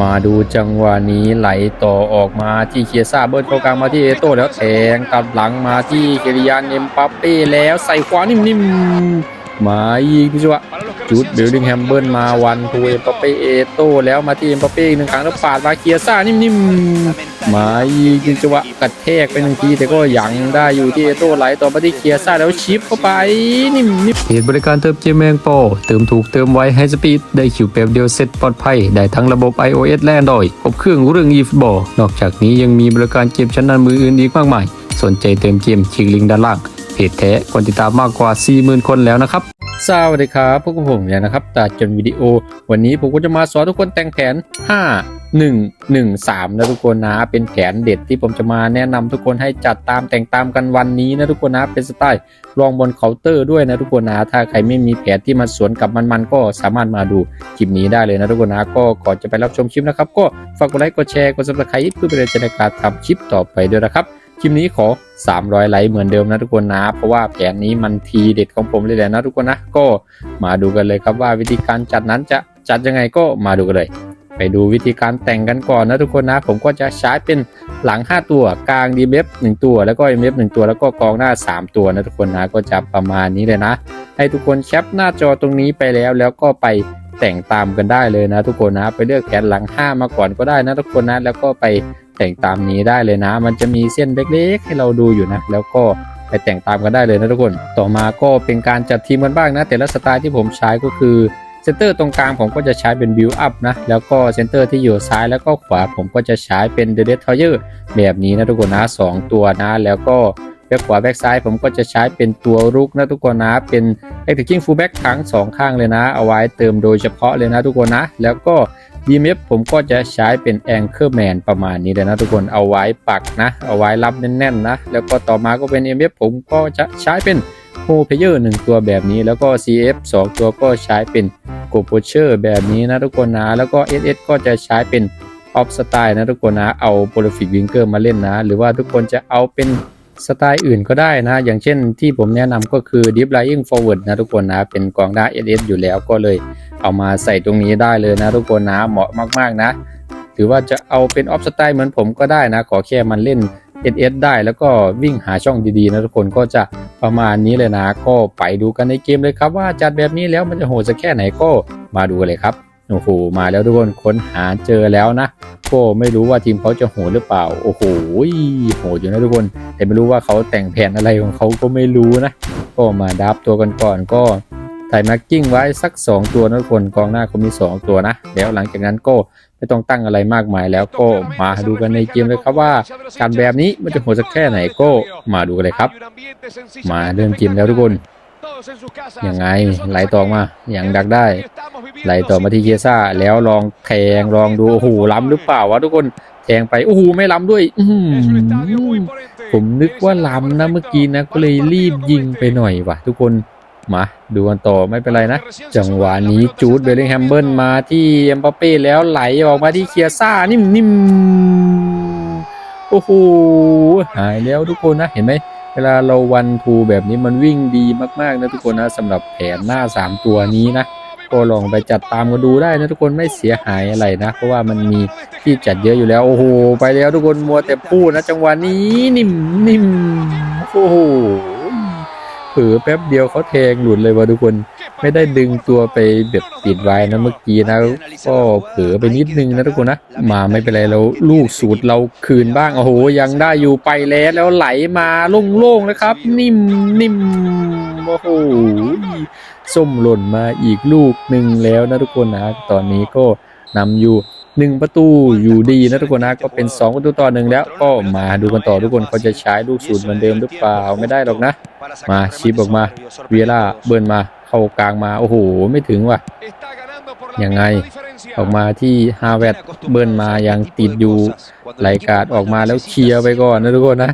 มาดูจังหวะนี้ไหลต่อออกมาที่เคียซ่าเบิร์นเข้ากลางมาที่เอโต้แล้วแทงตัดหลังมาที่เกริยานเอ็มปัปเป้แล้วใส่ขวานิ่มๆ มาอีกพิจวะจุดเบลดิงแฮมเบิร์นมาวันทูเอ็มปัปเป้เอโต้แล้วมาที่เอ็มปเป้อีกหนึ่งครั้งแล้วปาดมาเคียซ่านิ่มๆมาอีกพิจวะกระแทกไปหนึ่งทีแต่ก็ยังได้อยู่ที่เอโต้ไหลต่อมาที่เคียซ่าแล้วชิปเข้าไปนิ่มๆเพจบริการเติมเกมแมงโปเติมถูกเติมไวให้สปีดได้คิวเปบเดียวเซ็ตปลอดภัยได้ทั้งระบบ iOS และ Android ครบเครื่องเรื่อง eFootball นอกจากนี้ยังมีบริการเกมชั้นนำมืออื่นอีกมากมาย สนใจเติมเกมคลิกลิงก์ด้านล่าง เพจแท้คนติดตามมากกว่า 40,000 คนแล้วนะครับสวัสดีครับพวกผมเนี่ยนะครับตัดจนวิดีโอ วันนี้ผมก็จะมาสอนทุกคนแต่งแผน 5 1 1 3 นะทุกคนนะ เป็นแผนเด็ดที่ผมจะมาแนะนำทุกคนให้จัดตามแต่งตามกันวันนี้นะทุกคนนะเป็นสไตล์ลองบนเคาน์เตอร์ด้วยนะทุกคนนะ ถ้าใครไม่มีแผนที่มันสวนกับมันๆก็สามารถมาดูคลิปนี้ได้เลยนะทุกคนนะ ก็ก่อนจะไปรับชมคลิปนะครับ ก็ฝากกดไลค์กดแชร์กดซับสไครต์เพื่อเป็นแรงใจในการทำคลิปต่อไปด้วยนะครับ คลิปนี้ขอ 300 ไลค์เหมือนเดิมนะทุกคนนะ เพราะว่าแผนนี้มันทีเด็ดของผมเลยแหละนะทุกคนนะ ก็มาดูกันเลยครับว่าวิธีการจัดนั้นจะจัดยังไงก็มาดูกันเลย ไปดูวิธีการแต่งกันก่อนนะทุกคนนะ ผมก็จะใช้เป็นหลัง 5 ตัวกลาง d m f 1 ตัว แล้วก็ m f 1 ตัวแล้วก็กองหน้า 3 ตัวนะทุกคนนะก็จะประมาณนี้เลยนะ ให้ทุกคนแคปหน้าจอตรงนี้ไปแล้วแล้วก็ไป แต่งตามกันได้เลยนะ ทุกคนนะไปเลือกแผนหลัง5มาก่อนก็ได้นะทุกคนนะแล้วก็ไปแต่งตามนี้ได้เลยนะ มันจะมีเส้นเล็กๆ ให้เราดูอยู่นะ แล้วก็ไปแต่งตามกันได้เลยนะทุกคน ต่อมาก็เป็นการจัดทีมกันบ้างนะ แต่ละสไตล์ที่ผมใช้ก็คือเซนเตอร์ตรงกลางผมก็จะใช้เป็นบิวอัพนะ แล้วก็เซนเตอร์ที่อยู่ซ้ายแล้วก็ขวาผมก็จะใช้เป็นเดเดทเยอร์แบบนี้นะทุกคนนะสองตัวนะ แล้วก็ บ็คขวาแบ็คซ้ายผมก็จะใช้เป็นตัวรุกนะทุกคนนะ เป็นแอคทีฟฟูลแบ็คทั้งสองข้างเลยนะ เอาไว้เติมโดยเฉพาะเลยนะทุกคนนะ แล้วก็ DMF ผมก็จะใช้เป็น Anchorman ประมาณนี้เลยนะทุกคนเอาไว้ปักนะ เอาไว้รับแน่นๆนะ แล้วก็ต่อมาก็เป็น MF ผมก็จะใช้เป็นโฮเพเยอร์หนึ่งตัวแบบนี้แล้วก็ CF 2 ตัวก็ใช้เป็นโกโปเชอร์แบบนี้นะทุกคนนะ แล้วก็ SS ก็จะใช้เป็นออฟสไตล์นะทุกคนนะ เอาโปรฟิกวิงเกอร์มาเล่นนะ หรือว่าทุกคนจะเอาเป็น สไตล์อื่นก็ได้นะอย่างเช่นที่ผมแนะนำก็คือ Deep Lying Forward นะทุกคนนะเป็นกองหน้า SS อยู่แล้วก็เลยเอามาใส่ตรงนี้ได้เลยนะทุกคนนะเหมาะมากๆนะ หรือว่าจะเอาเป็นออฟสไตล์เหมือนผมก็ได้นะ ขอแค่มันเล่น SS ได้แล้วก็วิ่งหาช่องดีๆนะทุกคนก็จะประมาณนี้เลยนะ ก็ไปดูกันในเกมเลยครับว่าจัดแบบนี้แล้วมันจะโหดสักแค่ไหนก็มาดูกันเลยครับ โอ้โหมาแล้วทุกคนค้นหาเจอแล้วนะก็ไม่รู้ว่าทีมเขาจะโหดหรือเปล่า โอ้โหโหดอยู่นะทุกคน แต่ไม่รู้ว่าเขาแต่งแผนอะไรของเขาก็ไม่รู้นะ ก็มาดับตัวกันก่อนก็ใส่มาร์กิ้งไว้สัก 2 ตัวนะทุกคนกองหน้าเขามี 2 ตัวนะแล้วหลังจากนั้นก็ไม่ต้องตั้งอะไรมากมายแล้วก็มาดูกันในเกมเลยครับว่าการแบบนี้มันจะโหดสักแค่ไหนก็มาดูกันเลยครับ มาเริ่มเกมแล้วทุกคน ยังไงไหลต่อมาอย่างดักได้ ไหลต่อมาที่เคียซ่าแล้วลองแทงลองดูโอ้โหล้ำหรือเปล่าวะทุกคนแทงไปโอ้โหไม่ล้ำด้วยอื้อหือผมนึกว่าล้ำนะเมื่อกี้นะก็เลยรีบยิงไปหน่อยว่ะ ทุกคนมาดูกันต่อไม่เป็นไรนะ จังหวะนี้จูดเบลลิงแฮมเบิลมาที่เอ็มบัปเป้แล้วไหลออกมาที่เคียซ่านิ่มๆโอ้โหหายแล้วทุกคนนะเห็นไหม เวลาเราวันทูแบบนี้มันวิ่งดีมากๆนะทุกคนนะสำหรับแผนหน้า 3 ตัวนี้นะก็ลองไปจัดตามกันดูได้นะทุกคนไม่เสียหายอะไรนะ เพราะว่ามันมีที่จัดเยอะอยู่แล้วโอ้โหไปแล้วทุกคนมัวแต่พูดนะจังหวะนี้นิ่มนิ่มโอ้โห เผลอแป๊บเดียวเขาแทงหลุดเลยว่ะทุกคน ไม่ได้ดึงตัวไปแบบปิดไว้นะเมื่อกี้นะก็เผลอไปนิดนึงนะทุกคนนะมาไม่เป็นไรเราลูกสูตรเราคืนบ้างโอ้โหยังได้อยู่ไปแล้วแล้วไหลมาโล่งๆเลยครับ นิ่มนิ่มโอ้โหส้มหล่นมาอีกลูกหนึ่งแล้วนะทุกคนนะ ตอนนี้ก็นำอยู่ หนึ่งประตูอยู่ดีนะทุกคนนะก็เป็น2ประตูต่อหนึ่งแล้วก็มาดูกันต่อทุกคนเขาจะใช้ลูกสูตรเหมือนเดิมหรือเปล่าไม่ได้หรอกนะ มาชิปออกมาเวียร่าเบิร์นมาเข้ากลางมาโอ้โหไม่ถึงว่ะยังไงออกมาที่ฮาเวตเบิร์นมายังติดอยู่ไหลกาดออกมาแล้วเคลียร์ไปก่อนนะทุกคนนะ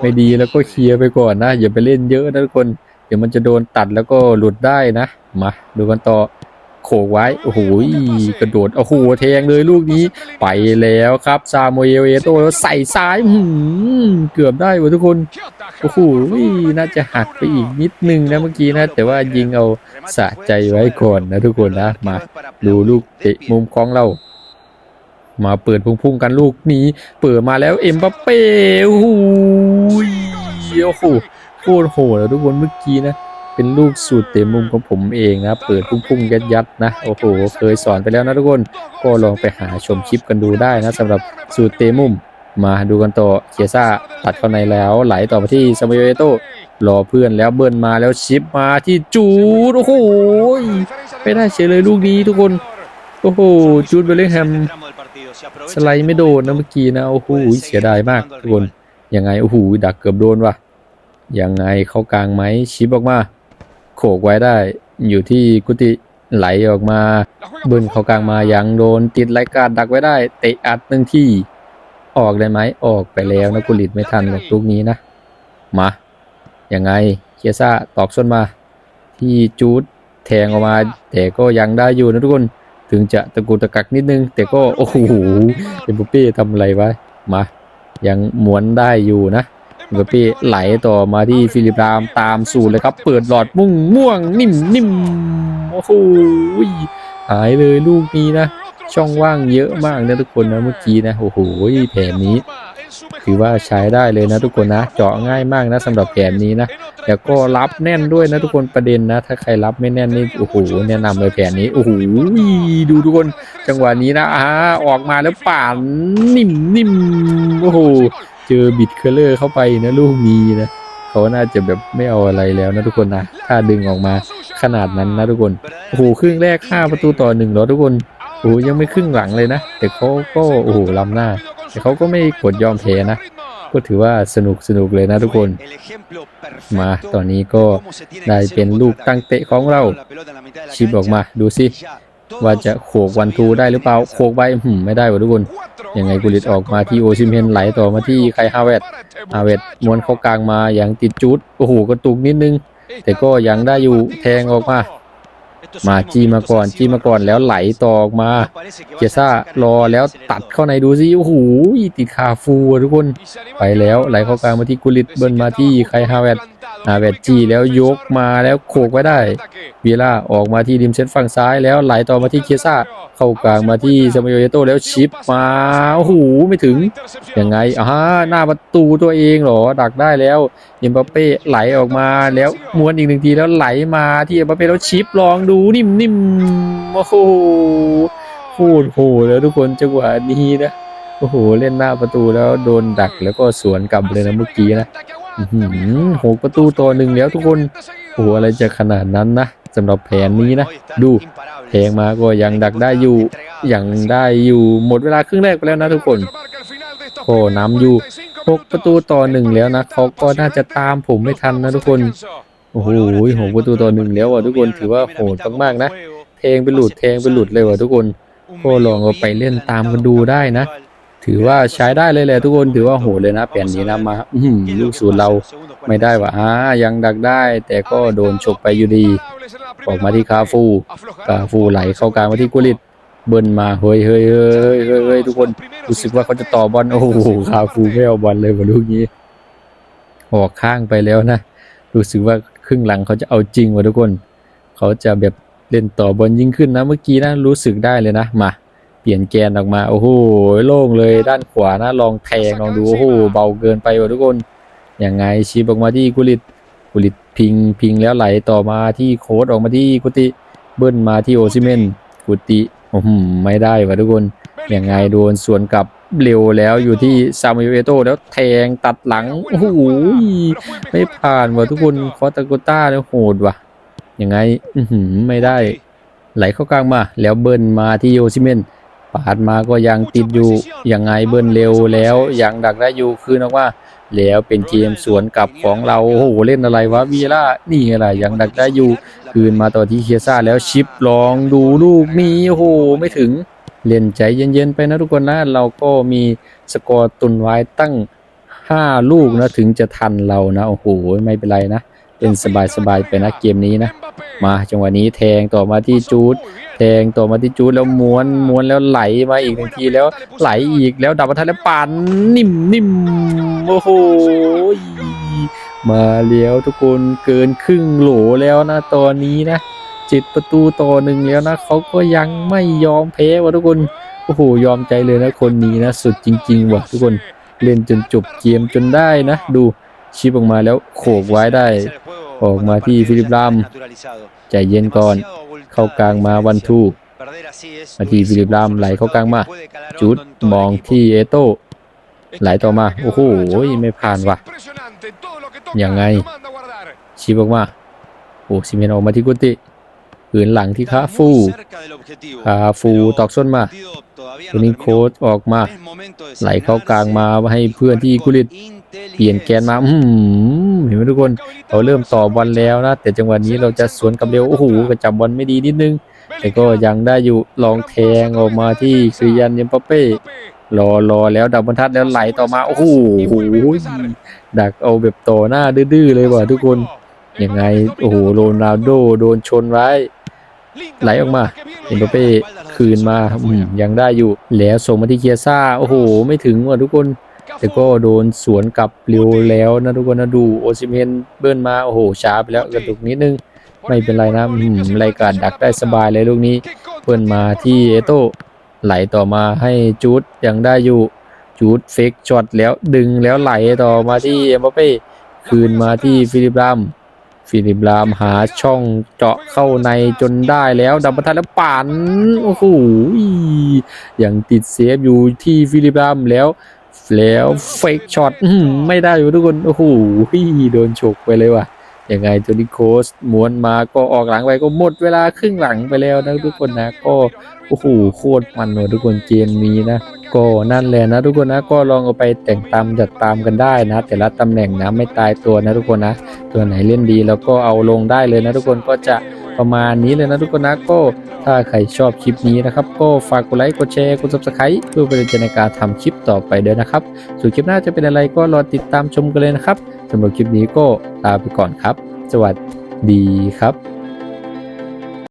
ไม่ดีแล้วก็เคลียร์ไปก่อนนะอย่าไปเล่นเยอะนะทุกคน เดี๋ยวมันจะโดนตัดแล้วก็หลุดได้นะ มาดูกันต่อ โขกไว้ โอ้โหกระโดด โอ้โหแทงเลยลูกนี้ ไปแล้วครับ ซาโมเอลเอโตแล้วใส่ซ้ายอื้อหือเกือบได้วะทุกคน โอ้โหน่าจะหักไปอีกนิดนึงนะเมื่อกี้นะ แต่ว่ายิงเอาสะใจไว้ก่อนนะทุกคนนะ มาดูลูกเตะมุมของเรามาเปิดพุ่งๆกันลูกนี้ เปิดมาแล้วเอ็มบัปเป้โอ้โหโอ้โหโคตรโหดเลยทุกคนเมื่อกี้นะ เป็นลูกสูตรเต็มมุมของผมเองนะ เปิดพุ่งๆยัดๆนะ โอ้โห เคยสอนไปแล้วนะทุกคน ก็ลองไปหาชมคลิปกันดูได้นะสำหรับสูตรเตะมุม มาดูกันต่อเคียซ่าตัดเข้าในแล้ว ไหลต่อมาที่ซามโยเอโตรอเพื่อนแล้วเบิ้ลมาแล้วชิปมาที่จูด โอ้โห ไม่ได้เฉยเลยลูกนี้ทุกคน โอ้โห จูดเบลลิงแฮมสไลด์ไม่โดนนะเมื่อกี้นะ โอ้โห เสียดายมากทุกคน ยังไง โอ้โห ดักเกือบโดนว่ะ ยังไงเข้ากลางไหมชิปออกมา โขกไว้ได้ อยู่ที่กุฏิไหลออกมาบิ้ลเขากลางมายังโดนติดรายการดักไว้ได้เตะอัดหนึ่งที่ ออกได้ไหมออกไปแล้วนะกุลิตไม่ทันกับลูกนี้นะมายังไงเคียซ่าตอกส้นมา ที่จูดแทงออกมา แต่ก็ยังได้อยู่นะทุกคนถึงจะตะกุตะกักนิดนึง แต่ก็โอ้โหเอ็มบัปเป้ทำอะไรไว้มา ยังหมวนได้อยู่นะ เอ็มบัปเป้ไหลต่อมาที่ฟิลิปรามตามสูตรเลยครับ เปิดหลอดมุ่งม่วงนิ่มนิ่มโอ้โหหายเลยลูกนี้นะ ช่องว่างเยอะมากนะทุกคนนะเมื่อกี้นะโอ้โหแผนนี้ ถือว่าใช้ได้เลยนะทุกคนนะ เจาะง่ายมากนะสำหรับแผนนี้นะแล้วก็รับแน่นด้วยนะทุกคนประเด็นนะ ถ้าใครรับไม่แน่นนี่โอ้โหแนะนำเลยแผนนี้โอ้โหดูทุกคนจังหวะนี้นะอ่าออกมาแล้วป่านนิ่มนิ่มโอ้โห เจอบิดเคอร์เลอร์เข้าไปนะลูกนี้นะเขาน่าจะแบบไม่เอาอะไรแล้วนะทุกคนนะถ้าดึงออกมาขนาดนั้นนะทุกคนโอ้โหครึ่งแรก5ประตูต่อหนึ่งแล้วทุกคนโอ้ยังไม่ครึ่งหลังเลยนะ แต่เขาก็โอ้โหล้ำหน้า แต่เขาก็ไม่กดยอมแพ้นะก็ถือว่าสนุกสนุกเลยนะทุกคน มาตอนนี้ก็ได้เป็นลูกตั้งเตะของเรา ชิปออกมาดูสิ ว่าจะโขกวันทูได้หรือเปล่าโขกไปหืมไม่ได้ว่ะทุกคนยังไงกุลิตออกมาที่โอซิมเฮนไหลต่อมาที่ไคฮาเวตฮาเวตมวนเข้ากลางมาอย่างติดจุดโอ้โหกระตุกนิดนึง แต่ก็ยังได้อยู่แทงออกมามาจีมาก่อนจีมาก่อนแล้วไหลต่อออกมาเกียซ่ารอแล้วตัดเข้าในดูสิโอ้โหติดคาฟูอะทุกคน ไปแล้วไหลเข้ากลางมาที่กุลิตเบิ้ลมาที่ไคฮาเวต ฮาเวตจีแล้วยกมาแล้วโขกไว้ได้เวียล่าออกมาที่ริมเส้นฝั่งซ้ายแล้วไหลต่อมาที่เกียซ่าเข้ากลางมาที่ซามโยเยโตแล้วชิปมาโอ้โหไม่ถึงยังไงอ่าหน้าประตูตัวเองเหรอดักได้แล้วเอ็มบัปเป้ไหลออกมาแล้วม้วนอีกหนึ่งทีแล้วไหลมาที่เอ็มบัปเป้แล้วชิปลองดูนิ่มๆโอ้โหโคตรโหแล้วทุกคนจังหวะนี้นะโอ้โหเล่นหน้าประตูแล้วโดนดักแล้วก็สวนกลับเลยนะเมื่อกี้นะ หกประตูต่อหนึ่งแล้วทุกคนโอ้โหอะไรจะขนาดนั้นนะสำหรับแผนนี้นะ ดูแทงมาก็ยังดักได้อยู่ยังได้อยู่หมดเวลาครึ่งแรกไปแล้วนะทุกคนโอ้นำอยู่หกประตูต่อหนึ่งแล้วนะเขาก็น่าจะตามผมไม่ทันนะทุกคนโอ้โหหกประตูต่อหนึ่งแล้วอะทุกคนถือว่าโหดมากๆนะ แทงไปหลุดแทงไปหลุดเลยว่ะทุกคนก็ลองเอาไปเล่นตามกันดูได้นะ ถือว่าใช้ได้เลยแหละทุกคนถือว่าโหดเลยนะแผนนี้นะมาอื้อหือลูกศูนย์เราไม่ได้ว่ะอ่ายังดักได้ แต่ก็โดนฉกไปอยู่ดีออกมาที่คาฟูคาฟูไหลเข้ากลางมาที่กุลิตเบิ้ลมาเฮ้ยเฮ้ยเฮ้ยเฮ้ยเฮ้ยทุกคนรู้สึกว่าเขาจะต่อบอลโอ้โหคาฟูไม่เอาบอลเลยว่ะลูกนี้ ออกข้างไปแล้วนะรู้สึกว่าครึ่งหลังเขาจะเอาจริงว่ะทุกคน เขาจะแบบเล่นต่อบอลยิ่งขึ้นนะเมื่อกี้นะรู้สึกได้เลยนะมา เปลี่ยนแกนออกมา โอ้โหโล่งเลยด้านขวานะลองแทงลองดูโอ้โหเบาเกินไปว่ะทุกคนยังไงชีบออกมาที่กุลิตกุลิตพิงพิงแล้วไหลต่อมาที่โค้ดออกมาที่กุติเบิ้ลมาที่โอซิเมนกุติอืมไม่ได้ว่ะทุกคนยังไงโดนสวนกลับเร็วแล้วอยู่ที่ซามูเอโตแล้วแทงตัดหลังโอ้โหไม่ผ่านว่ะทุกคนคอตาโกต้าเนี่ยโหดว่ะยังไงอือหือไม่ได้ ไหลเข้ากลางมา แล้วเบิ้ลมาที่โอซิเมน ปาดมาก็ยังติดอยู่ยังไงเบิ้ลเร็วแล้วยังดักได้อยู่คืนออกมาแล้วเป็นเกมสวนกลับของเราโอ้โหเล่นอะไรวะวีล่านี่ไงล่ะยังดักได้อยู่ คืนมาต่อที่เคียซ่าแล้วชิปลองดูลูกนี้โอ้โหไม่ถึงเล่นใจเย็นๆไปนะทุกคนนะเราก็มีสกอร์ตุนไว้ตั้ง 5 ลูกนะถึงจะทันเรานะโอ้โหไม่เป็นไรนะ เล่นสบายๆไปนะเกมนี้นะ มาจังหวะนี้แทงต่อมาที่จูดแทงต่อมาที่จูดแล้วม้วนม้วนแล้วไหลมาอีกหนึ่งทีแล้วไหลอีกแล้วดับประทัดแล้วปั่นนิ่มนิ่มโอ้โหมาแล้วทุกคนเกินครึ่งโหลแล้วนะตอนนี้นะจิตประตูต่อหนึ่งแล้วนะเขาก็ยังไม่ยอมแพ้วะทุกคนโอ้โหยอมใจเลยนะคนนี้นะสุดจริงๆว่ะทุกคนเล่นจนจบเกมจนได้นะ ดู ชิปออกมาแล้วโขกไว้ได้ ออกมาที่ฟิลิปลามใจเย็นก่อน เข้ากลางมาวันทูมาที่ฟิลิปลามไหลเข้ากลางมา จุดมองที่เอโต้ไหลต่อมา โอ้โหไม่ผ่านว่ะยังไงชิปออกมา โอ้ซิเมนออกมาที่กุติ ผืนหลังที่คาฟูคาฟูตอกส้นมาตัวนี้โค้ดออกมา ไหลเข้ากลางมาให้เพื่อนที่กุลิตเปลี่ยนแกนมาอืมเห็นไหมทุกคนเราเริ่มต่อบอลแล้วนะ แต่จังหวะนี้เราจะสวนกลับเร็วโอ้โหกระจับบอลไม่ดีนิดนึง แต่ก็ยังได้อยู่ลองแทงออกมาที่ซิยันเยมปาเป้รอรอแล้วดับบรรทัดแล้วไหลต่อมา โอ้โหดักเอาแบบต่อหน้าดื้อๆเลยว่ะทุกคนยังไง โอ้โหโรนัลโดโดนชนไว้ ไหลออกมาเอ็มบัปเป้คืนมาอืยังได้อยู่แล้วส่งมาที่เคียซ่าโอ้โห ไม่ถึงว่ะทุกคน แต่ก็โดนสวนกลับเร็วแล้วนะทุกคนนะดูโอซิเมนเบิ้ลมาโอ้โหช้าไปแล้วกระตุกนิดนึง ไม่เป็นไรนะรายการดักได้สบายเลยลูกนี้เบิ้ลมาที่เอโต้ไหลต่อมาให้จูดยังได้อยู่จูดเฟกช็อตแล้วดึงแล้วไหลต่อมาที่เอ็มบัปเป้คืนมาที่ฟิลิปลาม ฟิลิปลามหาช่องเจาะเข้าในจนได้แล้วดับประทันแล้วปั่นโอ้โหยังติดเซฟอยู่ที่ฟิลิปลามแล้วแล้วเฟกช็อตไม่ได้อยู่ทุกคน โอ้โหโดนฉกไปเลยว่ะ ยังไงโทนิโคสม้วนมาก็ออกหลังไปก็หมดเวลาครึ่งหลังไปแล้วนะทุกคนนะก็โอ้โหโคตรมันเลยทุกคนเกมนี้นะก็นั่นแหละนะทุกคนนะก็ลองเอาไปแต่งตามจัดตามกันได้นะ แต่ละตำแหน่งนะไม่ตายตัวนะทุกคนนะ ตัวไหนเล่นดีแล้วก็เอาลงได้เลยนะทุกคนก็จะ ประมาณนี้เลยนะทุกคนนะก็ถ้าใครชอบคลิปนี้นะครับ ก็ฝากกดไลค์กดแชร์กดซับสไครต์เพื่อเป็นกำลังใจในการทำคลิปต่อไปด้วยนะครับ ส่วนคลิปหน้าจะเป็นอะไรก็รอติดตามชมกันเลยนะครับสำหรับคลิปนี้ก็ลาไปก่อนครับ สวัสดีครับ